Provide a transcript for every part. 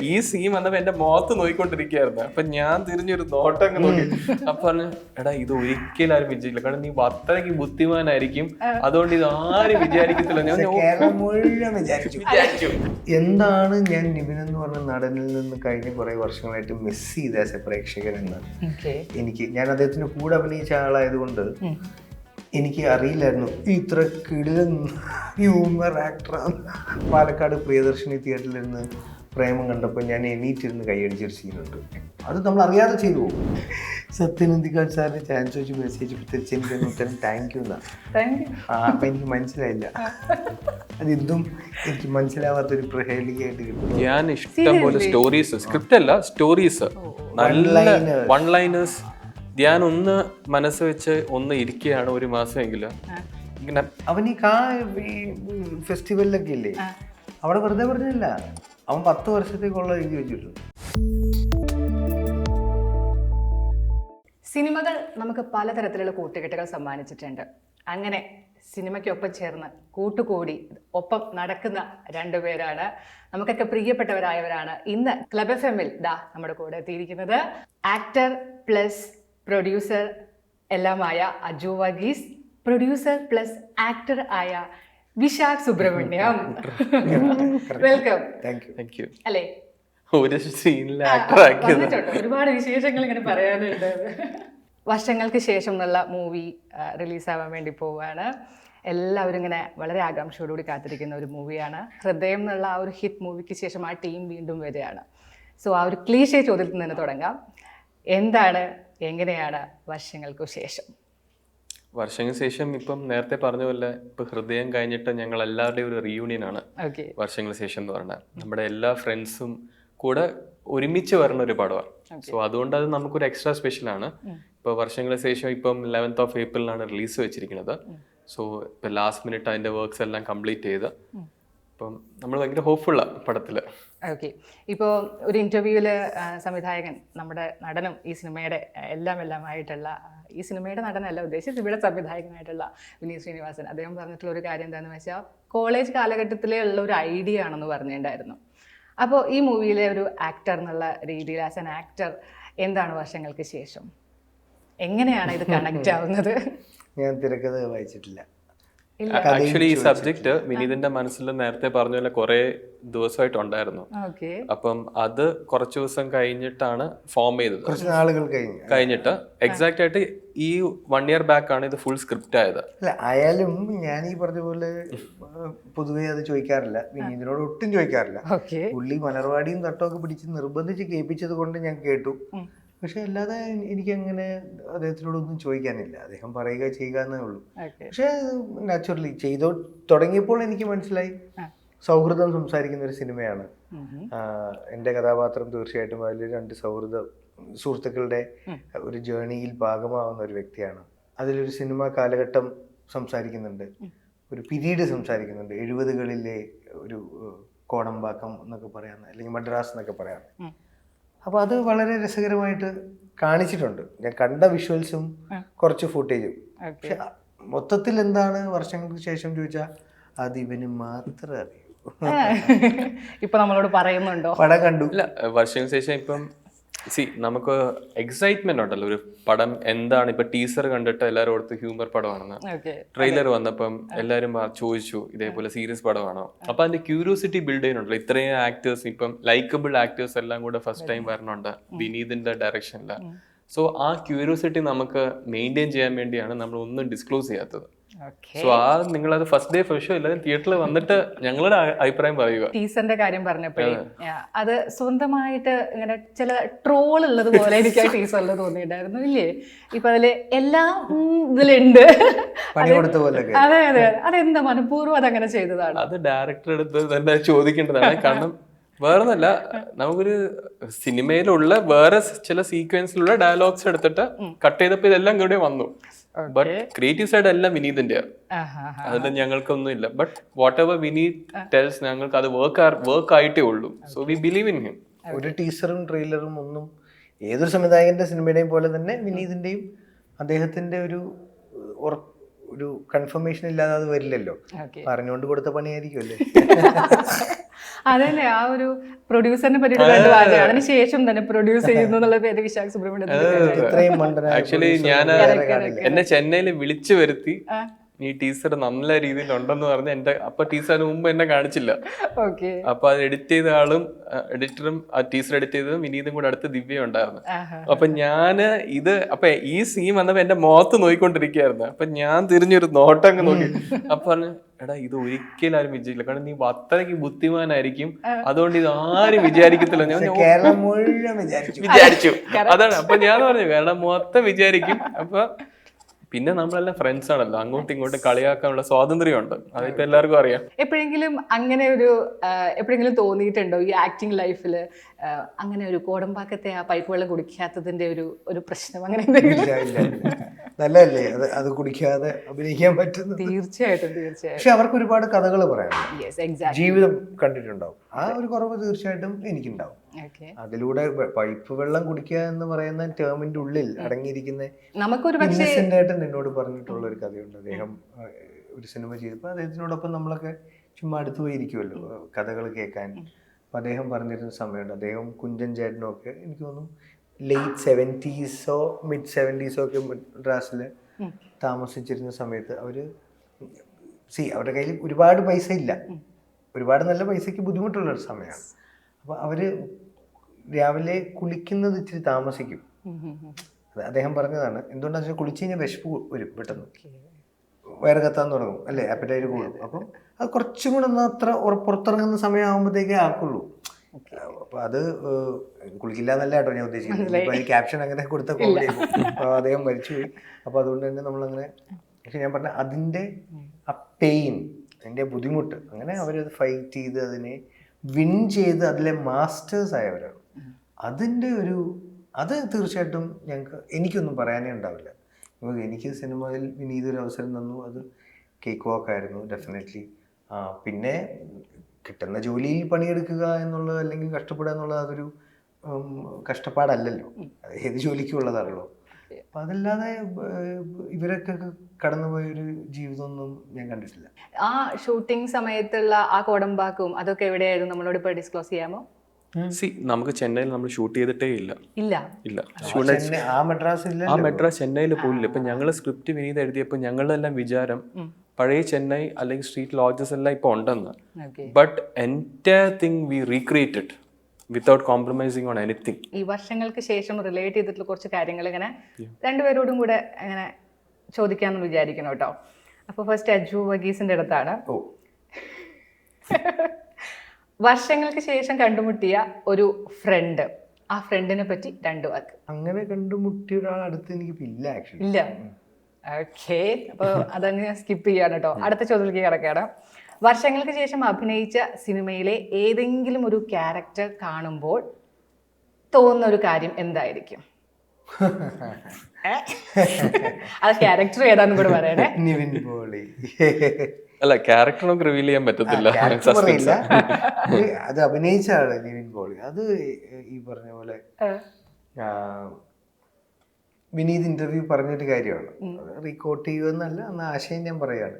ഈ സീൻ വന്നപ്പോ എന്റെ മുഖത്ത് നോക്കിക്കൊണ്ടിരിക്കുകയായിരുന്നു അപ്പൊ ഞാൻ തിരിഞ്ഞൊരു നോട്ടം അങ്ങ് നോക്കി. അപ്പൊ പറഞ്ഞു എടാ ഇത് ഒരിക്കലും ആരും വിജയിക്കില്ല. കാരണം നീ അത്രയ്ക്ക് ബുദ്ധിമാനായിരിക്കും. അതുകൊണ്ട് ഇത് ആരും വിചാരിക്കത്തില്ല. ഞാൻ പറഞ്ഞു, "ഓ, കേരളം മുഴുവൻ വിചാരിച്ചു. വിചാരിച്ചു. എന്താണ് ഞാൻ നിവിൻ എന്ന് പറഞ്ഞ നടനിൽ നിന്ന് കഴിഞ്ഞ കുറെ വർഷങ്ങളായിട്ട് മിസ് ചെയ്ത ആസ് എ പ്രേക്ഷകൻ എന്ന്? എനിക്ക് ഞാൻ അദ്ദേഹത്തിന്റെ കൂടെ അഭിനയിച്ച ആളായതുകൊണ്ട് എനിക്ക് അറിയില്ലായിരുന്നു. ഇത്ര കിടിലൻ ഹ്യൂമർ ആക്ടറാണ് പാലക്കാട് പ്രിയദർശിനി തിയേറ്ററിലിരുന്ന് പ്രേമം കണ്ടപ്പോൾ ഞാൻ എണീറ്റിരുന്ന് കൈയടിച്ചൊരു സീനുണ്ട് അത് നമ്മൾ അറിയാതെ ചെയ്തു പോകും. സത്യനന്ദിക്കാട് സാറിന് ചാൻസ് വെച്ച് മെസ്സേജ് തിരിച്ച് എനിക്ക് ഉത്തരം താങ്ക് യു എന്നാണ്. ആ അപ്പം എനിക്ക് മനസ്സിലായില്ല. അതെന്തും എനിക്ക് മനസ്സിലാവാത്തൊരു പ്രഹേളികയായിട്ട് കിട്ടും ഞാൻ ഇഷ്ടം പോലെ സ്റ്റോറീസ് സ്ക്രിപ്റ്റ് അല്ല സ്റ്റോറീസ് നല്ല വൺ ലൈനേഴ്സ് ഞാൻ ഒന്ന് മനസ്സ് വെച്ച് ഒന്ന് ഇരിക്കുകയാണ് ഒരു മാസമെങ്കിലും. ഇങ്ങനെ അവൻ ഈ കാ ഫെസ്റ്റിവലിലൊക്കെ ഇല്ലേ? അവിടെ വെറുതെ പറഞ്ഞില്ല അവൻ പത്ത് വർഷത്തേക്കുള്ള എഴുതി വെച്ചിട്ടുണ്ട്. സിനിമകൾ നമുക്ക് പലതരത്തിലുള്ള കൂട്ടുകെട്ടുകൾ സമ്മാനിച്ചിട്ടുണ്ട്. അങ്ങനെ സിനിമയ്ക്കൊപ്പം ചേർന്ന് കൂട്ടുകൂടി ഒപ്പം നടക്കുന്ന രണ്ടുപേരാണ് നമുക്കൊക്കെ പ്രിയപ്പെട്ടവരായവരാണ് ഇന്ന് ക്ലബ് എഫ് എമ്മിൽ ദാ നമ്മുടെ കൂടെ എത്തിയിരിക്കുന്നത്. Actor plus producer എല്ലാമായ Aju Varghese producer plus actor ആയ Vishakh Subramaniam. Welcome thank you thank you അല്ലേ? ഒരു സീനിൽ ആക്ടർ ആക്കിയത്. ഒരുപാട് വിശേഷങ്ങൾ ഇങ്ങനെ പറയാനുണ്ട്. വർഷങ്ങൾക്ക് ശേഷം എന്നുള്ള മൂവി റിലീസാവാൻ വേണ്ടി പോവുകയാണ് എല്ലാവരും ഇങ്ങനെ വളരെ ആകാംക്ഷയോടുകൂടി കാത്തിരിക്കുന്ന ഒരു മൂവിയാണ് ഹൃദയം എന്നുള്ള ആ ഒരു ഹിറ്റ് മൂവിക്ക് ശേഷം ആ ടീം വീണ്ടും വരികയാണ്. സോ ആ ഒരു ക്ലീഷേ ചോദ്യത്തിൽ നിന്ന് തന്നെ തുടങ്ങാം. എന്താണ് എങ്ങനെയാണ് വർഷങ്ങൾക്ക് ശേഷം? വർഷങ്ങൾക്ക് ശേഷം ഇപ്പം നേരത്തെ പറഞ്ഞ പോലെ ഇപ്പൊ ഹൃദയം കഴിഞ്ഞിട്ട് ഞങ്ങൾ എല്ലാവരുടെയും ഒരു റീയൂണിയൻ ആണ്. വർഷങ്ങൾക്ക് ശേഷം എന്ന് പറഞ്ഞാൽ. നമ്മുടെ എല്ലാ ഫ്രണ്ട്സും കൂടെ ഒരുമിച്ച് വരുന്ന ഒരു പടമാണ് സോ അതുകൊണ്ട് അത് നമുക്കൊരു എക്സ്ട്രാ സ്പെഷ്യൽ ആണ്. ഇപ്പൊ വർഷങ്ങൾക്ക് ശേഷം ഇപ്പം ലെവൻത്ത് ഓഫ് ഏപ്രിലാണ് റിലീസ് വെച്ചിരിക്കുന്നത്. സോ ഇപ്പൊ ലാസ്റ്റ് മിനിറ്റ് അതിന്റെ വർക്ക്സ് എല്ലാം കംപ്ലീറ്റ് ചെയ്ത് ഇപ്പം നമ്മൾ ഭയങ്കര ഹോപ്പ്ഫുള്ളാണ് പടത്തിൽ. ഓക്കെ ഇപ്പോൾ ഒരു ഇന്റർവ്യൂവിൽ സംവിധായകൻ നമ്മുടെ നടനും ഈ സിനിമയുടെ എല്ലാം എല്ലാം ആയിട്ടുള്ള ഈ സിനിമയുടെ നടനല്ല ഉദ്ദേശിച്ചത് ഇവിടെ സംവിധായകനായിട്ടുള്ള വിനീത് ശ്രീനിവാസൻ. അദ്ദേഹം പറഞ്ഞിട്ടുള്ള ഒരു കാര്യം എന്താണെന്ന് വെച്ചാൽ കോളേജ് കാലഘട്ടത്തിലേ ഉള്ള ഒരു ഐഡിയ ആണെന്ന് പറഞ്ഞിട്ടുണ്ടായിരുന്നു. അപ്പോൾ ഈ മൂവിയിലെ ഒരു ആക്ടർ എന്നുള്ള രീതിയിൽ ആസ് ആൻ ആക്ടർ എന്താണ് വർഷങ്ങൾക്ക് ശേഷം? എങ്ങനെയാണ് ഇത് കണക്റ്റ് ആവുന്നത്? ഞാൻ തിരക്കഥ വായിച്ചിട്ടില്ല. ആക്ച്വലി ഈ സബ്ജക്ട് വിനീതിന്റെ മനസ്സിൽ നേരത്തെ പറഞ്ഞ പോലെ കുറെ ദിവസമായിട്ടുണ്ടായിരുന്നു. ഓക്കെ. അപ്പം അത് കുറച്ച് ദിവസം കഴിഞ്ഞിട്ടാണ് ഫോം ചെയ്തത്. കഴിഞ്ഞിട്ട് എക്സാക്ട് ആയിട്ട് ഈ വൺ ഇയർ ബാക്ക് ആണ് ഇത് ഫുൾ സ്ക്രിപ്റ്റ് ആയത്. അല്ല ആയാലും ഞാൻ ഈ പറഞ്ഞ പോലെ പൊതുവെ അത് ചോദിക്കാറില്ല. വിനീതിനോട് ഒട്ടും ചോദിക്കാറില്ല. പുള്ളി മലർവാടിയും തട്ടമൊക്കെ പിടിച്ച് നിർബന്ധിച്ച് കേൾപ്പിച്ചത് കൊണ്ട് ഞാൻ കേട്ടു. പക്ഷെ അല്ലാതെ എനിക്ക് അങ്ങനെ അദ്ദേഹത്തിനോടൊന്നും ചോദിക്കാനില്ല. അദ്ദേഹം പറയുക ചെയ്യുക എന്നേ ഉള്ളൂ. പക്ഷെ നാച്ചുറലി ചെയ്തോ തുടങ്ങിയപ്പോൾ എനിക്ക് മനസ്സിലായി. സൗഹൃദം സംസാരിക്കുന്ന ഒരു സിനിമയാണ്. എന്റെ കഥാപാത്രം തീർച്ചയായിട്ടും അതിൽ രണ്ട് സൗഹൃദ സുഹൃത്തുക്കളുടെ ഒരു ജേണിയിൽ ഭാഗമാവുന്ന ഒരു വ്യക്തിയാണ്. അതിലൊരു സിനിമ കാലഘട്ടം സംസാരിക്കുന്നുണ്ട്. ഒരു പിരീഡ് സംസാരിക്കുന്നുണ്ട്. എഴുപതുകളിലെ ഒരു കോടമ്പാക്കം എന്നൊക്കെ പറയാം. അല്ലെങ്കിൽ മദ്രാസ് എന്നൊക്കെ പറയാം. അപ്പോൾ അത് വളരെ രസകരമായിട്ട് കാണിച്ചിട്ടുണ്ട്. ഞാൻ കണ്ട വിഷ്വൽസും കുറച്ച് ഫുട്ടേജും പക്ഷെ മൊത്തത്തിൽ എന്താണ് വർഷങ്ങൾക്ക് ശേഷം ചോദിച്ചാൽ അത് ഇവന് മാത്രമേ അറിയൂ. ഇപ്പൊ നമ്മളോട് പറയുന്നുണ്ടോ? പടം കണ്ടു. വർഷങ്ങൾക്ക് ശേഷം ഇപ്പം സി നമുക്ക് എക്സൈറ്റ്മെന്റ് ഉണ്ടല്ലോ. ഒരു പടം എന്താണ്? ഇപ്പൊ ടീസർ കണ്ടിട്ട് എല്ലാവരും ഓർത്ത് ഹ്യൂമർ പടമാണെന്ന്. ട്രെയിലർ വന്നപ്പം എല്ലാരും ചോദിച്ചു ഇതേപോലെ സീരിയസ് പടമാണോ? അപ്പൊ അതിന്റെ ക്യൂരിയോസിറ്റി ബിൽഡ് ചെയ്യുന്നുണ്ടല്ലോ. ഇത്രയും ആക്ടേഴ്സ് ഇപ്പം ലൈക്കബിൾ ആക്ടേഴ്സ് എല്ലാം കൂടെ ഫസ്റ്റ് ടൈം വരണുണ്ട് വിനീതിന്റെ ഡയറക്ഷനിൽ സോ ആ ക്യൂരിയോസിറ്റി നമുക്ക് മെയിന്റെയിൻ ചെയ്യാൻ വേണ്ടിയാണ് നമ്മൾ ഒന്നും ഡിസ്ക്ലോസ് ചെയ്യാത്തത്. സോ ആ നിങ്ങളത് ഫസ്റ്റ് ഡേ ഫസ്റ്റ് ഷോ എല്ലാവരും തിയേറ്ററിൽ വന്നിട്ട് ഞങ്ങളുടെ അഭിപ്രായം പറയുക. ടീച്ചറിന്റെ കാര്യം പറഞ്ഞപ്പോഴേ അത്. സ്വന്തമായിട്ട് ഇങ്ങനെ ചില ട്രോൾ ഉള്ളത് പോലെ എനിക്ക് ആ ടീച്ചറിൽ തോന്നിയിട്ടുണ്ടായിരുന്നു ഇല്ലേ? ഇപ്പൊ അതിൽ എല്ലാം ഇതിലുണ്ട്. പണി കൊടുത്ത പോലെയൊക്കെ. അതെ അതെ. അതെന്താ മനഃപൂർവം അതങ്ങനെ ചെയ്തതാണ്? അത് ഡയറക്ടർ എടുത്ത് തന്നെ ചോദിക്കേണ്ടതാണ്. കാരണം വേറൊന്നല്ല നമുക്കൊരു സിനിമയിലുള്ള വേറെ ചില സീക്വൻസിലുള്ള ഡയലോഗ്സ് എടുത്തിട്ട് കട്ട് ചെയ്തപ്പോ ഇതെല്ലാം കൂടെ വന്നു. ബട്ട് ക്രിയേറ്റീവ് സൈഡ് എല്ലാം വിനീതിന്റെ. അതിൽ ഞങ്ങൾക്കൊന്നും ഇല്ല but whatever Vineeth tells ഞങ്ങൾക്ക് അത് വർക്ക് വർക്ക് ആയിട്ടേ ഉള്ളൂ. So we believe in him ഒരു ടീച്ചറും ട്രെയിലറും ഒന്നും ഏതൊരു സംവിധായകന്റെ സിനിമയുടെയും പോലെ തന്നെ വിനീതിന്റെയും അദ്ദേഹത്തിന്റെ ഒരു ഒരു കൺഫർമേഷൻ ഇല്ലാതെ അത് വരില്ലല്ലോ. പറഞ്ഞുകൊണ്ട് കൊടുത്ത പണിയായിരിക്കുമല്ലേ അതന്നെ ആ ഒരു പ്രൊഡ്യൂസറിനെ പറ്റിയിട്ട് അതിനുശേഷം തന്നെ പ്രൊഡ്യൂസ് ചെയ്യുന്നു എന്നുള്ള പേര് വിശാഖ് ആക്ച്വലി ഞാൻ എന്നെ ചെന്നൈയിൽ വിളിച്ചു വരുത്തി. ഈ ടീച്ചർ നല്ല രീതിയിൽ ഉണ്ടെന്ന് പറഞ്ഞ് എന്റെ അപ്പൊ ടീച്ചറിന് മുമ്പ് എന്നെ കാണിച്ചില്ല. ഓക്കെ. അപ്പൊ അത് എഡിറ്റ് ചെയ്ത ആളും എഡിറ്ററും ആ ടീച്ചർ എഡിറ്റ് ചെയ്തതും വിനീതും കൂടെ അടുത്ത് ദിവ്യ ഉണ്ടായിരുന്നു. അപ്പൊ ഞാൻ ഇത് അപ്പൊ ഈ സീൻ വന്നപ്പോ എന്റെ മുഖത്ത് നോക്കിക്കൊണ്ടിരിക്കുകയായിരുന്നു അപ്പൊ ഞാൻ തിരിഞ്ഞൊരു നോട്ടം അങ്ങ് നോക്കി. അപ്പൊ പറഞ്ഞു എടാ ഇത് ഒരിക്കലും ആരും വിജയിക്കില്ല. കാരണം നീ അത്രയ്ക്ക് ബുദ്ധിമാനായിരിക്കും. അതുകൊണ്ട് ഇത് ആരും വിചാരിക്കത്തില്ല. ഞാൻ വിചാരിച്ചു. അതാണ്. അപ്പൊ ഞാൻ പറഞ്ഞു കേരളം മൊത്തം വിചാരിക്കും. അപ്പൊ പിന്നെ നമ്മളെല്ലാം ഫ്രണ്ട്സ് ആണല്ലോ. അങ്ങോട്ടും ഇങ്ങോട്ടും കളിയാക്കാനുള്ള സ്വാതന്ത്ര്യമുണ്ട്. അതിപ്പോ എല്ലാവർക്കും അറിയാം. എപ്പോഴെങ്കിലും അങ്ങനെ ഒരു എപ്പോഴെങ്കിലും തോന്നിയിട്ടുണ്ടോ ഈ ആക്ടിങ് ലൈഫിൽ അങ്ങനെ ഒരു കോടമ്പാക്കത്തെ ആ പൈപ്പ് വെള്ളം കുടിക്കാത്തതിന്റെ ഒരു ഒരു പ്രശ്നം അങ്ങനെ. നല്ലതല്ലേ? അത് അത് കുടിക്കാതെ അഭിനയിക്കാൻ പറ്റുന്നത്? തീർച്ചയായിട്ടും തീർച്ചയായിട്ടും. പക്ഷെ അവർക്ക് ഒരുപാട് കഥകൾ പറയാം ജീവിതം കണ്ടിട്ടുണ്ടാവും. ആ ഒരു കുറവ് തീർച്ചയായിട്ടും എനിക്കുണ്ടാവും. അതിലൂടെ പൈപ്പ് വെള്ളം കുടിക്കുക എന്ന് പറയുന്ന ടേമിന്റെ ഉള്ളിൽ അടങ്ങിയിരിക്കുന്ന നമുക്കൊരു പക്ഷേ ഇന്നസെന്റ് ആയിട്ട് എന്നോട് പറഞ്ഞിട്ടുള്ള ഒരു കഥയുണ്ട്. അദ്ദേഹം ഒരു സിനിമ ചെയ്തപ്പോൾ അദ്ദേഹത്തിനോടൊപ്പം നമ്മളൊക്കെ ചുമ്മാ അടുത്ത് പോയിരിക്കുമല്ലോ കഥകൾ കേൾക്കാൻ. അപ്പം അദ്ദേഹം പറഞ്ഞിരുന്ന സമയമുണ്ട്. അദ്ദേഹം കുഞ്ചൻ ചേട്ടനും ഒക്കെ എനിക്ക് തോന്നുന്നു ലേറ്റ് സെവന്റീസോ മിഡ് സെവന്റീസോ ഒക്കെ മദ്രാസിൽ താമസിച്ചിരുന്ന സമയത്ത് അവർ സി അവരുടെ കയ്യിൽ ഒരുപാട് പൈസ ഇല്ല. ഒരുപാട് നല്ല പൈസയ്ക്ക് ബുദ്ധിമുട്ടുള്ള ഒരു സമയമാണ് അപ്പോൾ അവർ രാവിലെ കുളിക്കുന്നത് ഇച്ചിരി താമസിക്കും. അദ്ദേഹം പറഞ്ഞതാണ്. എന്തുകൊണ്ടാണെന്ന് വെച്ചാൽ കുളിച്ച് കഴിഞ്ഞാൽ വിശപ്പ് വരും പെട്ടെന്ന്. വയറ് കത്താൻ തുടങ്ങും. അല്ലേ? അപ്പറ്റൈറ്റ് കൂടും. അപ്പം അത്. കുറച്ചും കൂടെ ഒന്ന് അത്ര പുറത്തിറങ്ങുന്ന സമയമാകുമ്പോഴത്തേക്കേ ആക്കുള്ളൂ. അപ്പൊ അത് കുളിക്കില്ല എന്നല്ല കേട്ടോ ഞാൻ ഉദ്ദേശിക്കുന്നത്. ഇപ്പൊ ക്യാപ്ഷൻ അങ്ങനെ കൊടുത്ത കോമഡി അദ്ദേഹം മരിച്ചുപോയി. അപ്പൊ അതുകൊണ്ട് തന്നെ നമ്മളങ്ങനെ പക്ഷെ ഞാൻ പറഞ്ഞ അതിന്റെ ആ പെയിൻ അതിന്റെ ബുദ്ധിമുട്ട് അങ്ങനെ അവരത് ഫൈറ്റ് ചെയ്ത് അതിനെ വിൻ ചെയ്ത് അതിലെ മാസ്റ്റേഴ്സ് ആയവരാണ്. അതിന്റെ ഒരു അത് തീർച്ചയായിട്ടും ഞങ്ങൾക്ക് എനിക്കൊന്നും പറയാനേ ഉണ്ടാവില്ല. ഇപ്പോൾ എനിക്ക് സിനിമയിൽ വിനീത് ഒരു അവസരം തന്നു അത് കേക്ക് വാക്ക് ആയിരുന്നു ഡെഫിനറ്റ്ലി പിന്നെ കിട്ടുന്ന ജോലിയിൽ പണിയെടുക്കുക എന്നുള്ളത് അല്ലെങ്കിൽ കഷ്ടപ്പെടുക എന്നുള്ളത് അതൊരു കഷ്ടപ്പാടല്ലോ കഷ്ടപ്പാടല്ലല്ലോ. അത് ഏത് ജോലിക്കും ഉള്ളതാണല്ലോ അപ്പം അതല്ലാതെ ഇവരൊക്കെ കടന്നുപോയൊരു ജീവിതമൊന്നും ഞാൻ കണ്ടിട്ടില്ല. ആ ഷൂട്ടിംഗ് സമയത്തുള്ള ആ കോടമ്പാക്കും അതൊക്കെ എവിടെയായിരുന്നു? നമ്മളോട് ഇപ്പോൾ ഡിസ്ക്ലോസ് ചെയ്യാമോ? സി നമുക്ക് ചെന്നൈയിൽ നമ്മൾ ഷൂട്ട് ചെയ്തിട്ടേ ഇല്ല. ഇല്ല. ഇല്ല. ചെന്നൈ ആ മദ്രാസ് ഇല്ല ആ മെഡ്രാസ് ചെന്നൈയിൽ പോയില്ല ഇപ്പൊ ഞങ്ങൾ സ്ക്രിപ്റ്റ് വിനീത് എഴുതിയപ്പോൾ ഞങ്ങളെല്ലാം എല്ലാം വിചാരം പഴയ ചെന്നൈ അല്ലെങ്കിൽ സ്ട്രീറ്റ് ലോഡ്ജസ് എല്ലാം ഇപ്പൊ ഉണ്ടെന്ന്. But entire thing we recreated without compromising on anything ഈ വർഷങ്ങൾക്ക് ശേഷം റിലേറ്റ് ചെയ്തിട്ടുള്ള കുറച്ച് കാര്യങ്ങൾ ഇങ്ങനെ രണ്ടുപേരോടും കൂടെ അങ്ങനെ ചോദിക്കാമെന്ന് വിചാരിക്കണം കേട്ടോ. അപ്പോൾ ഫസ്റ്റ് അജു വഗീസിന്റെ അടുത്താണ്. ഓ. വർഷങ്ങൾക്ക് ശേഷം കണ്ടുമുട്ടിയ ഒരു ഫ്രണ്ട് ആ ഫ്രണ്ടിനെ പറ്റി രണ്ട് വാക്ക്. അങ്ങനെ കണ്ടുമുട്ടിയ ഒരാൾ അടുത്ത് എനിക്ക് ഇല്ല ആക്ച്വലി ഇല്ല. ഓക്കെ അപ്പോൾ അതങ്ങ് സ്കിപ്പ് ചെയ്യാണ് കേട്ടോ. അടുത്ത ചോദ്യത്തിലേക്ക് കിടക്കുകയാണ് വർഷങ്ങൾക്ക് ശേഷം അഭിനയിച്ച സിനിമയിലെ ഏതെങ്കിലും ഒരു ക്യാരക്ടർ കാണുമ്പോൾ തോന്നുന്ന ഒരു കാര്യം എന്തായിരിക്കും? അത് ക്യാരക്ടർ ഏതാണെന്ന് കൂടെ പറയണേ. നിവിൻ പോളി. അല്ല ക്യാരക്ടർ നമുക്ക് റിവീൽ ചെയ്യാൻ പറ്റത്തില്ല. പറയില്ല. അത് അഭിനയിച്ച ആൾ നിവിൻ പോളി അത് ഈ പറഞ്ഞ പോലെ വിനീത് ഇന്റർവ്യൂ പറഞ്ഞൊരു കാര്യമാണ്. റീകോട്ട് ചെയ്യുമെന്നല്ല എന്ന ആശയം ഞാൻ പറയാണ്.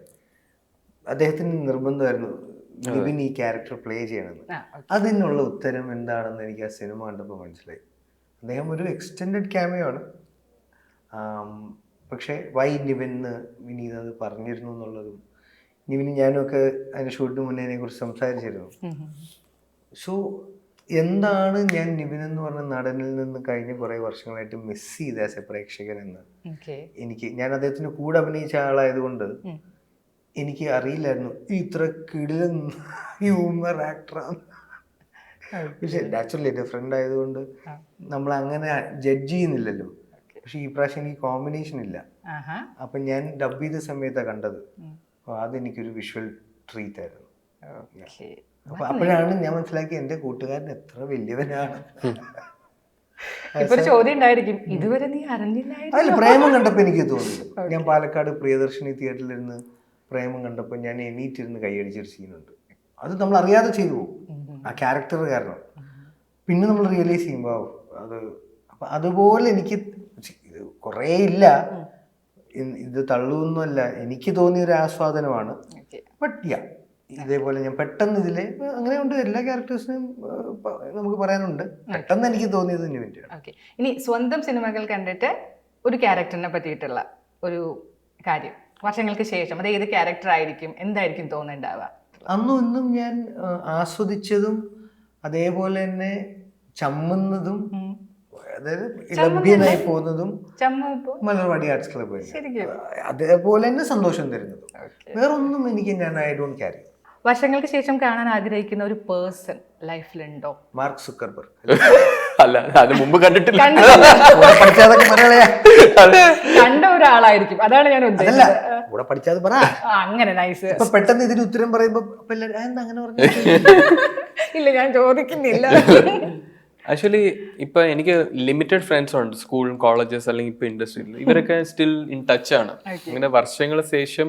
അദ്ദേഹത്തിന് നിർബന്ധമായിരുന്നു നിവിൻ ഈ ക്യാരക്ടർ പ്ലേ ചെയ്യണമെന്ന്. അതിനുള്ള ഉത്തരം എന്താണെന്ന് എനിക്ക് ആ സിനിമ കണ്ടപ്പോൾ മനസ്സിലായി. അദ്ദേഹം ഒരു എക്സ്റ്റെൻഡഡ് ക്യാമയാണ് പക്ഷേ വൈ നിവിൻ വിനീത് അത് പറഞ്ഞിരുന്നു എന്നുള്ളതും നിവിന് ഞാനൊക്കെ അതിന് ഷൂട്ടിന് മുന്നേ അതിനെക്കുറിച്ച് സംസാരിച്ചിരുന്നു. സോ എന്താണ് ഞാൻ നിവിൻ എന്ന് പറഞ്ഞ നടനിൽ നിന്ന് കഴിഞ്ഞ കുറേ വർഷങ്ങളായിട്ട് മിസ് ചെയ്ത ആസ് എ പ്രേക്ഷകൻ എന്ന്? എനിക്ക് ഞാൻ അദ്ദേഹത്തിന് കൂടെ അഭിനയിച്ച ആളായതുകൊണ്ട് എനിക്ക് അറിയില്ലായിരുന്നു. ഇത്ര കിടിലൻ ഹ്യൂമർ ആക്ടറാണ് പക്ഷെ നാച്ചുറലി എന്റെ ഫ്രണ്ട് ആയതുകൊണ്ട് നമ്മൾ അങ്ങനെ ജഡ്ജ് ചെയ്യുന്നില്ലല്ലോ. പക്ഷെ ഈ പ്രാവശ്യം എനിക്ക് കോമ്പിനേഷൻ ഇല്ല. അപ്പം ഞാൻ ഡബ് ചെയ്ത സമയത്താണ് കണ്ടത്. അപ്പോൾ അതെനിക്കൊരു വിഷ്വൽ ട്രീറ്റ് ആയിരുന്നു. അപ്പോൾ അപ്പൊ അപ്പോഴാണ് ഞാൻ മനസ്സിലാക്കി എന്റെ കൂട്ടുകാരൻ എത്ര വലിയവനാണ്. ഇപ്പൊ ഒരു ചോദ്യം ഉണ്ടായിരിക്കും ഇതുവരെ നീ അറിഞ്ഞില്ലായിരുന്നു? അതിൽ പ്രേമം കണ്ടപ്പോൾ എനിക്ക് തോന്നി ഞാൻ പാലക്കാട് പ്രിയദർശിനി തിയേറ്ററിൽ തിയേറ്ററിലിരുന്ന് പ്രേമം കണ്ടപ്പോൾ ഞാൻ എണീറ്റിരുന്ന് കൈയടിച്ചൊരു സീനുണ്ട് അത് നമ്മൾ അറിയാതെ ചെയ്തു പോകും. ആ ക്യാരക്ടർ കാരണം. പിന്നെ നമ്മൾ റിയലൈസ് ചെയ്യുമ്പോൾ അത് അപ്പം അതുപോലെ എനിക്ക് കുറേ ഇല്ല. ഇത് തള്ളുവൊന്നുമല്ല എനിക്ക് തോന്നിയ ഒരു ആസ്വാദനമാണ്. പട്ടിയ ബട്ട് യാ ഇതേപോലെ ഞാൻ പെട്ടെന്ന് ഇതിലെ അങ്ങനെയുണ്ട്. എല്ലാ ക്യാരക്ടേഴ്സിനും നമുക്ക് പറയാനുണ്ട്. പെട്ടെന്ന് എനിക്ക് തോന്നിയത് ഇതിന് വേണ്ടിയാണ്. ഇനി സ്വന്തം സിനിമകൾ കണ്ടിട്ട് ഒരു ക്യാരക്ടറിനെ പറ്റിയിട്ടുള്ള ഒരു കാര്യം. വർഷങ്ങൾക്ക് ശേഷം അത് ഏത് ക്യാരക്ടർ ആയിരിക്കും എന്തായിരിക്കും തോന്നുന്നുണ്ടാവുക അന്നും ഇന്നും ഞാൻ ആസ്വദിച്ചതും അതേപോലെ തന്നെ ചമ്മുന്നതും. അതായത് ലഭ്യനായി പോകുന്നതും മലർവാടി ആർട്സ് ക്ലബ് അതേപോലെ തന്നെ സന്തോഷം തരുന്നതും. വേറെ വേറൊന്നും എനിക്ക് ഞാൻ ഐ ഡോണ്ട് ക്യാരി. വർഷങ്ങൾക്ക് ശേഷം കാണാൻ ആഗ്രഹിക്കുന്ന ഒരു പേഴ്സൺ ലൈഫിലുണ്ടോ? Mark Zuckerberg. അല്ല അത് മുമ്പ് കണ്ടിട്ടില്ല. കണ്ട ഒരാളായിരിക്കും. അതാണ് ഞാൻ അല്ല ഉദ്ദേശിച്ചത് കൂടെ പഠിച്ചാത് പറ. അങ്ങനെ നൈസ്. ഇപ്പൊ പെട്ടെന്ന് ഇതിന് ഉത്തരം പറയുമ്പോ എന്താ അങ്ങനെ പറഞ്ഞു? ഇല്ല ഞാൻ ചോദിക്കുന്നില്ല. ആക്ച്വലി ഇപ്പൊ എനിക്ക് ലിമിറ്റഡ് ഫ്രണ്ട്സ് ഉണ്ട്. സ്കൂൾ കോളേജസ് അല്ലെങ്കിൽ ഇപ്പൊ ഇൻഡസ്ട്രിയിൽ ഇവരൊക്കെ സ്റ്റിൽ ഇൻ ടച്ച് ആണ്. ഇങ്ങനെ വർഷങ്ങൾ ശേഷം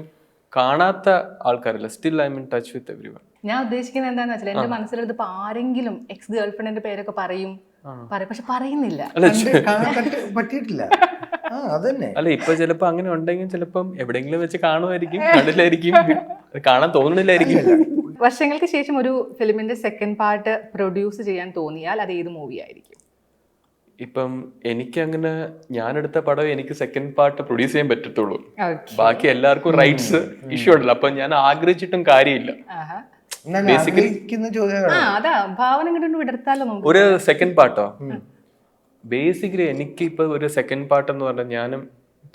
കാണാത്ത ആൾക്കാരല്ല. Still I'm in touch with everyone ഞാൻ ഉദ്ദേശിക്കുന്നത് എന്താന്ന് വെച്ചാൽ എന്റെ മനസ്സിലെടുത്ത് ഇപ്പൊ ആരെങ്കിലും എക്സ് ഗേൾ ഫ്രണ്ടിന്റെ പേരൊക്കെ പറയും. പറയും. പക്ഷെ പറയുന്നില്ല. പറ്റിയിട്ടില്ല. ആ അതന്നെ. അല്ല ഇപ്പൊ ചിലപ്പോ അങ്ങനെ ഉണ്ടെങ്കിൽ ചിലപ്പം എവിടെങ്കിലും വെച്ച് കാണുമായിരിക്കും കണ്ടില്ലായിരിക്കും. കാണാൻ തോന്നണില്ലായിരിക്കും. വർഷങ്ങൾക്ക് ശേഷം ഒരു ഫിലിമിന്റെ സെക്കൻഡ് പാർട്ട് പ്രൊഡ്യൂസ് ചെയ്യാൻ തോന്നിയാൽ അത് ഏത് മൂവി ആയിരിക്കും? ഇപ്പം എനിക്ക് അങ്ങനെ ഞാൻ എടുത്ത പടം എനിക്ക് സെക്കൻഡ് പാർട്ട് പ്രൊഡ്യൂസ് ചെയ്യാൻ പറ്റത്തുള്ളൂ. ബാക്കി എല്ലാവർക്കും റൈറ്റ്സ് ഇഷ്യൂ ഉണ്ടല്ലോ. അപ്പൊ ഞാൻ ആഗ്രഹിച്ചിട്ടും കാര്യമില്ല. ഒരു സെക്കൻഡ് പാർട്ടോ ബേസിക്കലി എനിക്ക് ഇപ്പൊ ഒരു സെക്കൻഡ് പാർട്ട് എന്ന് പറഞ്ഞാൽ ഞാനും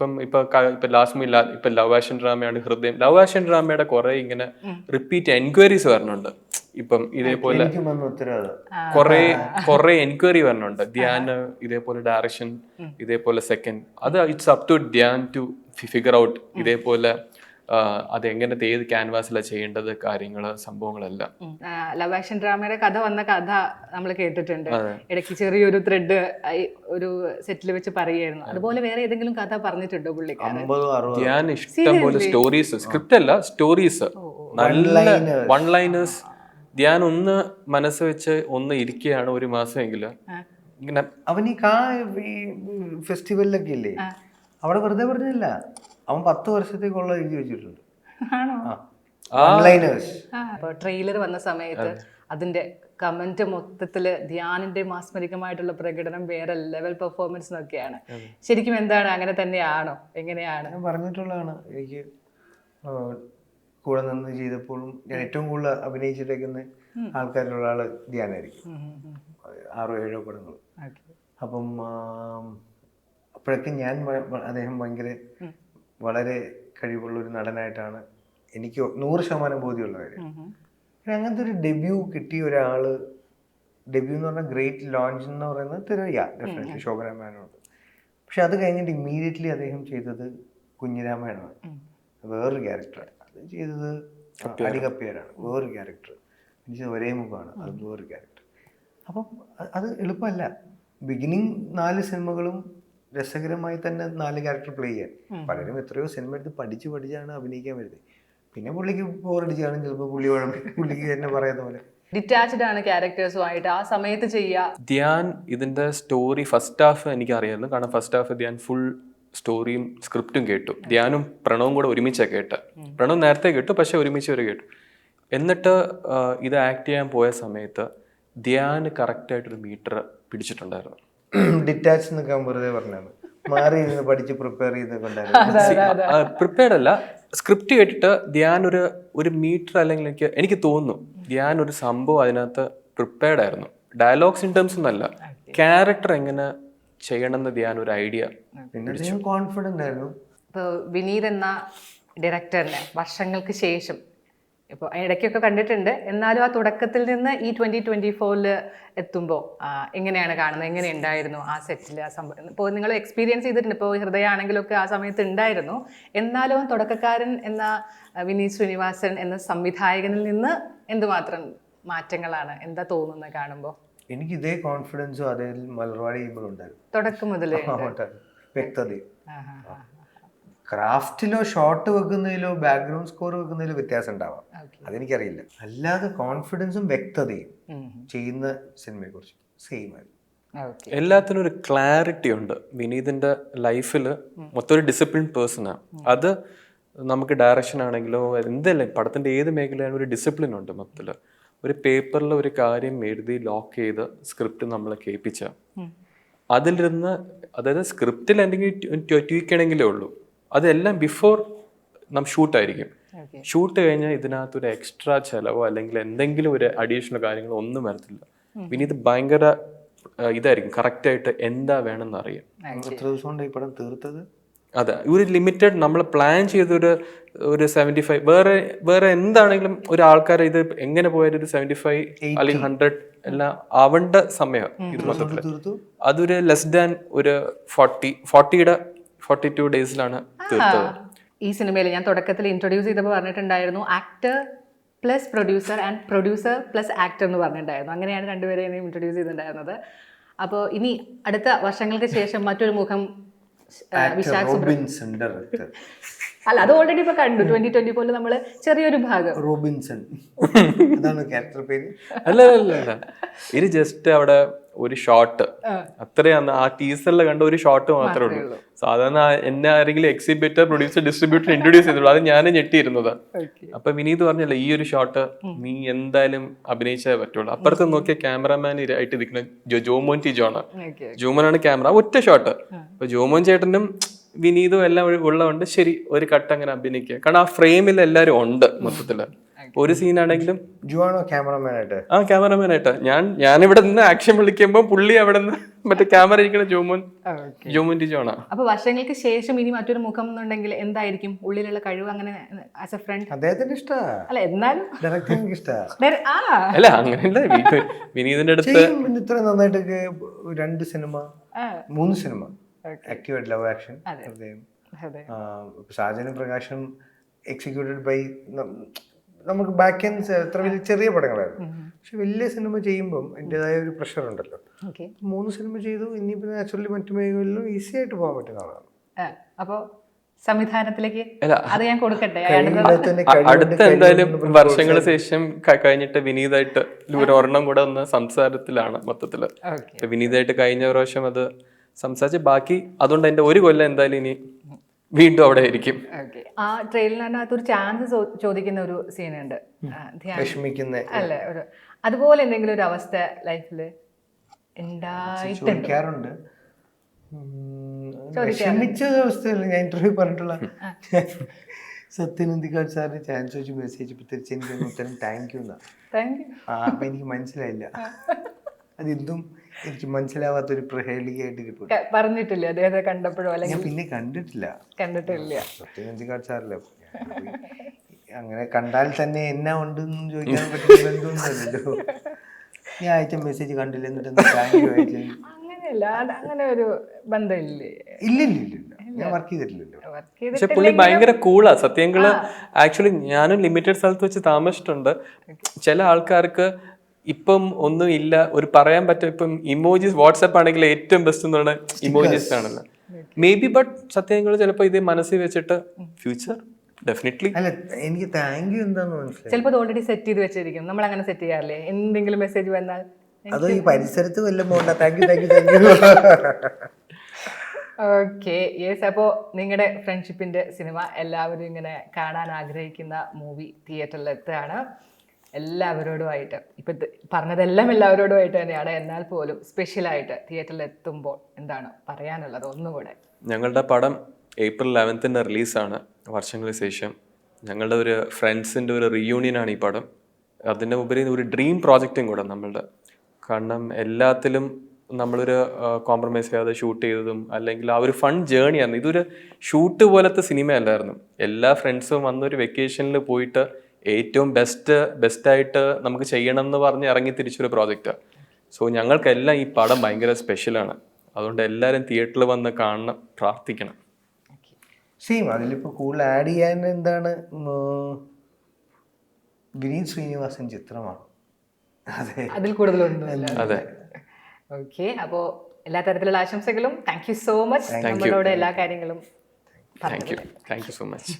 ഇപ്പം ഇപ്പൊ ഇപ്പൊ ലാസ്റ്റ് മീ ഇപ്പൊ ലവ് ആഷൻ ഡ്രാമയാണ് ഹൃദയം. ലവ് ആഷൻ ഡ്രാമയുടെ കുറെ ഇങ്ങനെ റിപ്പീറ്റ് എൻക്വയറീസ് വരണുണ്ട്. ഇപ്പം ഇതേപോലെ കുറെ കുറെ എൻക്വയറി വരണുണ്ട്. ധ്യാന് ഇതേപോലെ ഡയറക്ഷൻ ഇതേപോലെ സെക്കൻഡ് അത് it's up to Dhyan to figure out ഇതേപോലെ ആ, അത് എങ്ങനത്തെ ഏത് ക്യാൻവാസിലാണ് ചെയ്യേണ്ടത് കാര്യങ്ങൾ സംഭവങ്ങളെല്ലാം? ലവ് ആക്ഷൻ ഡ്രാമയുടെ കഥ വന്ന കഥ നമ്മൾ കേട്ടിട്ടുണ്ട്. ഇടയ്ക്ക് ചെറിയൊരു ത്രെഡ് ഒരു സെറ്റിൽ വെച്ച് പറയുമായിരുന്നു അതുപോലെ വേറെ ഏതെങ്കിലും കഥ പറഞ്ഞിട്ടുണ്ടോ പുള്ളിക്കാരൻ? ഞാൻ ഇഷ്ടം പോലെ സ്റ്റോറീസ് സ്ക്രിപ്റ്റ് അല്ല സ്റ്റോറീസ് നല്ല വൺ ലൈനേഴ്സ് ധ്യാൻ ഒന്ന് മനസ്സ് വെച്ച് ഒന്ന് ഇരിക്കുകയാണ് ഒരു മാസമെങ്കിൽ ഇങ്ങനെ അവൻ ഈ കാ ഫെസ്റ്റിവലിലൊക്കെ ഇല്ലേ? അവിടെ വെറുതെ പറഞ്ഞില്ല. അവൻ പത്ത് വർഷത്തേക്കുള്ള എഴുതി വെച്ചിട്ടുണ്ട്. ആണോ? ഓൺലൈനേഴ്സ് ട്രെയിലർ വന്ന സമയത്ത് അതിന്റെ കമന്റ് മൊത്തത്തിൽ ധ്യാനിന്റെ മാസ്മരികമായിട്ടുള്ള പ്രകടനം വേറെ ലെവൽ പെർഫോമൻസ് എന്നൊക്കെയാണ് ശരിക്കും എന്താണ്? അങ്ങനെ തന്നെയാണോ? എങ്ങനെയാണ്? ഞാൻ പറഞ്ഞിട്ടുള്ളതാണ്. എനിക്ക് കൂടെ നിന്ന് ചെയ്തപ്പോഴും ഞാൻ ഏറ്റവും കൂടുതൽ അഭിനയിച്ചിട്ടേക്കുന്ന ആൾക്കാരിലുള്ള ആൾ ധ്യാനായിരിക്കും. ആറോ ഏഴോ പടങ്ങൾ അപ്പം അപ്പോഴൊക്കെ ഞാൻ അദ്ദേഹം ഭയങ്കര വളരെ കഴിവുള്ള ഒരു നടനായിട്ടാണ് എനിക്ക് നൂറ് ശതമാനം ബോധ്യമുള്ള കാര്യം. പിന്നെ അങ്ങനത്തെ ഒരു ഡെബ്യൂ കിട്ടിയ ഒരാൾ ഡെബ്യൂ എന്ന് പറഞ്ഞാൽ ഗ്രേറ്റ് ലോഞ്ച് എന്ന് പറയുന്നത് തിരുവയ്യ ഡെഫിനറ്റ്ലി ശോഭരാമായണമുണ്ട് പക്ഷെ അത് കഴിഞ്ഞിട്ട് ഇമ്മീഡിയറ്റ്ലി അദ്ദേഹം ചെയ്തത് കുഞ്ഞിരാമായണമാണ് വേറൊരു ക്യാരക്ടറാണ് അത് ചെയ്തത് അടികപ്പിയാരാണ് വേറൊരു ക്യാരക്ടർ എനിക്ക് ഒരേ മുഖമാണ്. അത് വേറൊരു ക്യാരക്ടർ അപ്പം അത് എളുപ്പമല്ല. ബിഗിനിങ് നാല് സിനിമകളും രസകരമായി തന്നെ നാല് ക്യാരക്ടർ പ്ലേ ചെയ്യാൻ. പലരും എത്രയോ സിനിമ എടുത്ത് പഠിച്ച് പഠിച്ചാണ് അഭിനയിക്കാൻ വരുന്നത്. പിന്നെ പുള്ളിക്ക് ബോറടിച്ചാണ് ചിലപ്പോൾ പുള്ളി പുള്ളിക്ക് തന്നെ പറയുന്ന പോലെ. ഡിറ്റാച്ച്ഡ് ആണ് ക്യാരക്ടേഴ്സുമായിട്ട് ആ സമയത്ത് ചെയ്യുക ധ്യാൻ ഇതിന്റെ സ്റ്റോറി ഫസ്റ്റ് ഹാഫ് എനിക്ക് അറിയായിരുന്നു കാരണം ഫസ്റ്റ് ഹാഫ് ധ്യാൻ ഫുൾ സ്റ്റോറിയും സ്ക്രിപ്റ്റും കേട്ടു. ധ്യാനും പ്രണവും കൂടെ ഒരുമിച്ചാണ് കേട്ട്. പ്രണവ് നേരത്തെ കേട്ടു പക്ഷെ ഒരുമിച്ച് വരെ കേട്ടു. എന്നിട്ട് ഇത് ആക്ട് ചെയ്യാൻ പോയ സമയത്ത് ധ്യാൻ കറക്റ്റായിട്ടൊരു മീറ്റർ പിടിച്ചിട്ടുണ്ടായിരുന്നു. ഡിറ്റാച്ച് നിൽക്കാൻ വെറുതെ പറഞ്ഞാണ് മാറി ഇരുന്ന് പഠിച്ച് പ്രിപ്പയർ ചെയ്ത് പ്രിപ്പയർഡ് അല്ല. സ്ക്രിപ്റ്റ് കേട്ടിട്ട് ധ്യാൻ ഒരു ഒരു മീറ്റർ അല്ലെങ്കിൽ എനിക്ക് എനിക്ക് തോന്നുന്നു ധ്യാൻ ഒരു സംഭവം അതിനകത്ത് പ്രിപ്പയർഡ് ആയിരുന്നു. ഡയലോഗ്സ് ഇൻ ടേംസ് ഒന്നല്ല. ക്യാരക്ടർ എങ്ങനെ ചെയ്യണമെന്ന് ധ്യാൻ ഒരു ഐഡിയ പിന്നെ കോൺഫിഡന്റ് ആയിരുന്നു. ഇപ്പോൾ വിനീത് എന്ന ഡയറക്ടറിന് വർഷങ്ങൾക്ക് ശേഷം ഇപ്പോൾ ഇടയ്ക്കൊക്കെ കണ്ടിട്ടുണ്ട്. എന്നാലും ആ തുടക്കത്തിൽ നിന്ന് ഈ ട്വന്റി ട്വന്റി ഫോറിൽ എത്തുമ്പോൾ എങ്ങനെയാണ് കാണുന്നത്? എങ്ങനെ ഉണ്ടായിരുന്നു ആ സെറ്റിൽ ആ സംഭവം? ഇപ്പോൾ നിങ്ങൾ എക്സ്പീരിയൻസ് ചെയ്തിട്ടുണ്ട്. ഇപ്പോൾ ഹൃദയമാണെങ്കിലൊക്കെ ആ സമയത്ത് ഉണ്ടായിരുന്നു. എന്നാലും തുടക്കക്കാരൻ എന്ന വിനീത് ശ്രീനിവാസൻ എന്ന സംവിധായകനിൽ നിന്ന് എന്തുമാത്രം മാറ്റങ്ങളാണ്? എന്താ തോന്നുന്നത് കാണുമ്പോൾ എനിക്ക് ഇതേ കോൺഫിഡൻസും അതേ മലർവാടി ചെയ്യുമ്പോഴുണ്ടായിരുന്നു തുടക്കം മുതലേ വ്യക്തതയും. ക്രാഫ്റ്റിലോ ഷോട്ട് വെക്കുന്നതിലോ ബാക്ക്ഗ്രൗണ്ട് സ്കോർ വെക്കുന്നതിലോ വ്യത്യാസം ഉണ്ടാവാം. അതെനിക്കറിയില്ല. അല്ലാതെ കോൺഫിഡൻസും വ്യക്തതയും ചെയ്യുന്ന സിനിമയെ കുറിച്ച് സെയിം ആയിരുന്നു. ഓക്കെ എല്ലാത്തിനും ഒരു ക്ലാരിറ്റി ഉണ്ട്. വിനീതിന്റെ ലൈഫിൽ മൊത്തം ഒരു ഡിസിപ്ലിൻ പേഴ്സണാണ് അത് നമുക്ക് ഡയറക്ഷൻ ആണെങ്കിലോ എന്തല്ലേ പടത്തിന്റെ ഏത് മേഖലയാണ് ഒരു ഡിസിപ്ലിൻ ഉണ്ട് മൊത്തത്തിൽ. ഒരു പേപ്പറിൽ ഒരു കാര്യം എഴുതി ലോക്ക് ചെയ്ത് സ്ക്രിപ്റ്റ് നമ്മളെ കേൾപ്പിച്ച. അതിലിരുന്ന് അതായത് സ്ക്രിപ്റ്റിൽ എന്തെങ്കിലും ട്വീക്കണമെങ്കിലേ ഉള്ളൂ. അതെല്ലാം ബിഫോർ നാം ഷൂട്ടായിരിക്കും ആയിരിക്കും. ഷൂട്ട് കഴിഞ്ഞാൽ ഇതിനകത്തൊരു എക്സ്ട്രാ ചെലവോ അല്ലെങ്കിൽ എന്തെങ്കിലും ഒരു അഡീഷണൽ കാര്യങ്ങളോ ഒന്നും വരത്തില്ല. പിന്നെ ഇത് ഭയങ്കര ഇതായിരിക്കും. കറക്റ്റ് ആയിട്ട് എന്താ വേണമെന്ന് അറിയാം. എത്ര ദിവസം കൊണ്ട് ഈ പടം തീർത്തത്? അതെ. ഒരു ലിമിറ്റഡ് നമ്മൾ പ്ലാൻ ചെയ്തൊരു ഒരു സെവന്റി ഫൈവ് വേറെ വേറെ എന്താണെങ്കിലും ഒരു ആൾക്കാരെ ഇത് എങ്ങനെ പോയാലും ഒരു സെവന്റി ഫൈവ് അല്ലെങ്കിൽ ഹൺഡ്രഡ് എല്ലാം ആവേണ്ട സമയം ഇത് മൊത്തത്തിൽ അതൊരു ലെസ് ദാൻ ഒരു ഫോർട്ടി ഫോർട്ടിയുടെ ഫോർട്ടി ടു ഡേയ്സിലാണ് തീർത്തത് ഈ സിനിമയിൽ ഞാൻ തുടക്കത്തിൽ ഇൻട്രൊഡ്യൂസ് ചെയ്തപ്പോൾ പറഞ്ഞിട്ടുണ്ടായിരുന്നു actor plus producer and producer plus actor എന്ന് പറഞ്ഞിട്ടുണ്ടായിരുന്നു. അങ്ങനെയാണ് രണ്ടുപേരെയും ഇൻട്രൊഡ്യൂസ് ചെയ്തിട്ടുണ്ടായിരുന്നത്. അപ്പോൾ ഇനി അടുത്ത വർഷങ്ങൾക്ക് ശേഷം മറ്റൊരു മുഖം അല്ല അത് ഓൾറെഡി ഇപ്പൊ കണ്ടു. ട്വന്റി ട്വന്റി പോലെ നമ്മൾ ചെറിയൊരു ഭാഗം. റോബിൻസൺ അതാണ് ക്യാരക്ടർ പേര്. അല്ല അല്ല അല്ല ഇത് ജസ്റ്റ് അവിടെ ഒരു ഷോട്ട് അത്രയാണ്. ആ ടീസറിൽ കണ്ട ഒരു ഷോട്ട് മാത്രമേ ഉള്ളൂ. സാധാരണ എന്നെ ആരെങ്കിലും എക്സിബിറ്റർ പ്രൊഡ്യൂസർ ഡിസ്ട്രിബ്യൂട്ടർ ഇൻട്രൊഡ്യൂസ് ചെയ്തുള്ളൂ. അത് ഞാൻ ഞെട്ടിയിരുന്നത്. അപ്പൊ വിനീത് പറഞ്ഞല്ലോ ഈ ഒരു ഷോട്ട് നീ എന്തായാലും അഭിനയിച്ചേ പറ്റുള്ളൂ. അപ്പുറത്ത് നോക്കിയ ക്യാമറമാൻ ആയിട്ട് ഇരിക്കുന്ന ജോ- ജോമോൻ ടി ജോണ് ജോമോനാണ് ക്യാമറ ഒറ്റ ഷോട്ട് അപ്പൊ ജോമോൻ ചേട്ടനും വിനീതും എല്ലാം ഉള്ള- ഉള്ളതുകൊണ്ട് ശരി ഒരു കട്ട് അങ്ങനെ അഭിനയിക്കുക കാരണം ആ ഫ്രെയിമിൽ എല്ലാവരും ഉണ്ട് മൊത്തത്തിൽ. ഒരു സീനാണെങ്കിലും ജുവാണോ ക്യാമറമാൻ ആയിട്ട് ആ ക്യാമറമാൻ ആയിട്ട് ഞാൻ ഞാൻ ഇവിടെ നിന്ന് ആക്ഷൻ വിളിക്കുമ്പോൾ പുള്ളി അവിടെ നിന്ന് മറ്റേ ക്യാമറ ഇരിക്കുന്ന ജോമോൻ ഓക്കെ. ജോമോൻ ടി ജോണാ. അപ്പൊ വർഷങ്ങൾക്ക് ശേഷം ഇനി മറ്റൊരു മുഖം എന്നുണ്ടെങ്കിൽ എന്തായിരിക്കും? ഉള്ളിലുള്ള കഴിവ് അങ്ങനെ ആസ് എ ഫ്രണ്ട് അദ്ദേഹത്തിന് ഇഷ്ടാ. അല്ല എന്നാലും ഡയറക്ടർക്ക് എനിക്ക് ഇഷ്ടാ. വേറെ- ആ. അല്ല അങ്ങനെയല്ല. വിനീതിന്റെ അടുത്ത് ഇത്ര നന്നായിട്ട് രണ്ട് സിനിമ ആ, മൂന്ന് സിനിമ. ആക്ടിവേറ്റ് ലവ് ആക്ഷൻ ഷാജനും പ്രകാശും എക്സിക്യൂട്ടഡ് ബൈ നമുക്ക് ബാക്ക് എൻഡ് എത്ര വലിയ ചെറിയ പടങ്ങളായിരുന്നു. പക്ഷെ വലിയ സിനിമ ചെയ്യുമ്പം എന്റെതായ ഒരു പ്രഷർ ഉണ്ടല്ലോ. ഓക്കെ. മൂന്ന് സിനിമ ചെയ്തു ഇനി നാച്ചുറലി മറ്റു മേഖലകളിലും ഈസി ആയിട്ട് പോകാൻ പറ്റുന്ന ആളാണ്. അപ്പോ സംവിധാനത്തിലേക്ക് അല്ല അത് ഞാൻ കൊടുക്കട്ടെ. അടുത്ത എന്തായാലും ശേഷം കഴിഞ്ഞിട്ട് വിനീതായിട്ട് ഒരു ഒരെണ്ണം കൂടെ ഒന്ന് സംസാരത്തിലാണ് മൊത്തത്തിൽ. വിനീതായിട്ട് കഴിഞ്ഞ പ്രാവശ്യം അത് സംസാരിച്ച് ബാക്കി അതുകൊണ്ട് എന്റെ ഒരു കൊല്ലം എന്തായാലും ഇനി വീണ്ടും അവിടെ ആയിരിക്കും ഓക്കെ ആ ട്രെയിലറിനകത്ത് ഒരു ചാൻസ് ചോദിക്കുന്ന ഒരു സീനുണ്ട് അല്ലെ വിഷമിക്കുന്ന അല്ലേ ഒരു അതുപോലെ എന്തെങ്കിലും ഒരു അവസ്ഥ ലൈഫിൽ ഉണ്ടായിട്ടുണ്ട്? വിഷമിച്ച അവസ്ഥയല്ല ഞാൻ ഇന്റർവ്യൂ പറഞ്ഞിട്ടുള്ള സത്യനന്ദിക്കാട് സാറിന് ചാൻസ് വെച്ച് മെസ്സേജ് തിരിച്ച് എനിക്ക് ഒന്ന് ഉത്തരം താങ്ക് യു എന്നാ താങ്ക് യു അപ്പൊ എനിക്ക് മനസ്സിലായില്ല. അതെന്തും എനിക്ക് മനസ്സിലാവാത്ത മനസ്സിലാവാത്തൊരു പ്രഹേളികയായിട്ട് ഇരിപ്പുണ്ട് പറഞ്ഞിട്ടില്ല അദ്ദേഹത്തെ കണ്ടപ്പോഴോ? അല്ലെങ്കിൽ ഞാൻ പിന്നെ കണ്ടിട്ടില്ല. കണ്ടിട്ടില്ല. പ്രത്യേകിച്ച് കാണിച്ചാറില്ല അങ്ങനെ കണ്ടാൽ തന്നെ എന്നാ ഉണ്ടെന്നും ചോദിക്കാൻ പറ്റുന്ന ബന്ധമൊന്നുമല്ലല്ലോ ഞാൻ അയച്ച മെസ്സേജ് കണ്ടില്ല എന്നിട്ട് അങ്ങനെയല്ല അങ്ങനെ ഒരു ബന്ധമില്ലേ? ഇല്ല ഇല്ല ഇല്ല ഇല്ല. ഞാൻ വർക്ക് ചെയ്തിട്ടില്ലല്ലോ. പക്ഷെ പുള്ളി ഭയങ്കര കൂളാ സത്യങ്ങൾ ആക്ച്വലി ഞാനും ലിമിറ്റഡ് സ്ഥലത്ത് വെച്ച് താമസിച്ചിട്ടുണ്ട്. ചില ആൾക്കാർക്ക് ഇപ്പം ഒന്നും ഇല്ല. ഒരു പറയാൻ പറ്റും ഇപ്പം ഇമോജീസ് വാട്സാപ്പ് ആണെങ്കിൽ ഏറ്റവും ബെസ്റ്റ് എന്ന് പറയുന്നത് ഇമോജീസ് ആണല്ലോ. മേ ബി ബട്ട് സത്യങ്ങൾ ചിലപ്പോൾ ഇത് മനസ്സിൽ വെച്ചിട്ട് ഫ്യൂച്ചർ ഡെഫിനറ്റ്ലി അല്ല എനിക്ക് താങ്ക് യു എന്താന്ന് മനസ്സിലായി. ചിലപ്പോൾ ഓൾറെഡി സെറ്റ് ചെയ്ത് വെച്ചിരിക്കും. നമ്മൾ അങ്ങനെ സെറ്റ് ചെയ്യാറില്ലേ? എന്തെങ്കിലും മെസ്സേജ് വന്നാൽ. അതോ ഈ പരിസരത്ത് വല്ലതും പോകണ്ട thank you thank you thank you okay yes അപ്പോൾ നിങ്ങളുടെ ഫ്രണ്ട്ഷിപ്പിന്റെ സിനിമ എല്ലാവരും ഇങ്ങനെ കാണാൻ ആഗ്രഹിക്കുന്ന മൂവി തിയേറ്ററിൽ എത്തുകയാണ്. എല്ലാവരോടുമായിട്ട്. ഇപ്പം പറഞ്ഞതെല്ലാം എല്ലാവരോടുമായിട്ട് തന്നെയാണ്. എന്നാൽ പോലും സ്പെഷ്യലായിട്ട് തിയേറ്ററിൽ എത്തുമ്പോൾ എന്താണ് പറയാനുള്ളത്? ഒന്നുകൂടെ. ഞങ്ങളുടെ പടം ഏപ്രിൽ ലെവൻത്തിന്റെ റിലീസാണ്. വർഷങ്ങൾക്ക് ശേഷം. ഞങ്ങളുടെ ഒരു ഫ്രണ്ട്സിന്റെ ഒരു റീയൂണിയനാണ് ഈ പടം. അതിന്റെ ഉപരി ഒരു ഡ്രീം പ്രോജക്റ്റും കൂടെ നമ്മളുടെ. കാരണം എല്ലാത്തിലും നമ്മളൊരു കോംപ്രമൈസ് ചെയ്യാതെ ഷൂട്ട് ചെയ്തതും അല്ലെങ്കിൽ ആ ഒരു ഫൺ ജേണിയായിരുന്നു ഇതൊരു ഷൂട്ട് പോലത്തെ സിനിമയല്ലായിരുന്നു എല്ലാ ഫ്രണ്ട്സും വന്നൊരു വെക്കേഷനിൽ പോയിട്ട് ഏറ്റവും ബെസ്റ്റ് ബെസ്റ്റായിട്ട് നമുക്ക് ചെയ്യണം എന്ന് പറഞ്ഞ് ഇറങ്ങി തിരിച്ചൊരു പ്രോജക്റ്റ് സോ ഞങ്ങൾക്കെല്ലാം ഈ പടം ഭയങ്കര സ്പെഷ്യലാണ് അതുകൊണ്ട് എല്ലാവരും തിയേറ്ററിൽ വന്ന് കാണണം പ്രാർത്ഥിക്കണം. സെയിം അതിലിപ്പോൾ കൂടുതൽ ആഡ് ചെയ്യാൻ എന്താണ് വിനീത് ശ്രീനിവാസൻ ചിത്രമാണ്. അതെ. അതിൽ കൂടുതലൊന്നും അതെ. ഓക്കെ അപ്പോൾ എല്ലാ തരത്തിലുള്ള ആശംസകളും. താങ്ക് യു സോ മച്ച് നമ്മളോട് എല്ലാ കാര്യങ്ങളും thank you thank you so much